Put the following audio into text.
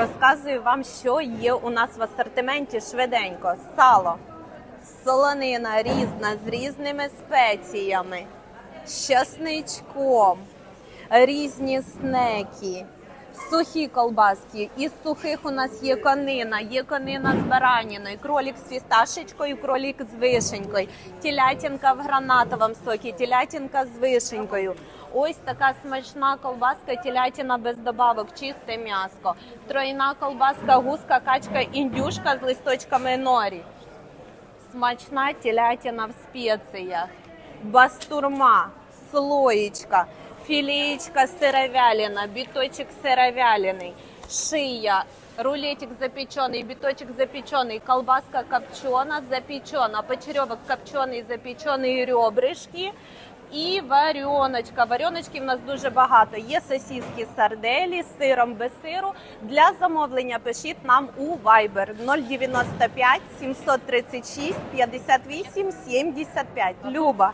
Розказую вам, що є у нас в асортименті швиденько. Сало, солонина різна з різними спеціями, з різні снеки, сухі колбаски. Із сухих у нас є конина, є конина з бараніною, кролік з фісташечкою, кролік з вишенькою, телятинка в гранатовому сокі, телятинка з вишенькою. Ось така смачна колбаска, телятина без добавок, чисте м'яско. Тройна колбаска, гуска, качка, індюшка з листочками норі. Смачна телятина в спеціях, бастурма, слоєчка, філеєчка сировялина, біточок сировялений, шия, рулетик запечений, біточок запечений, колбаска копчена, запечена, почерьовок копчений, запечений, ребрышки і варіоночка. Варіоночки в нас дуже багато. Є сосиски сарделі з сиром без сиру. Для замовлення пишіть нам у Viber 095 736 58 75. Люба.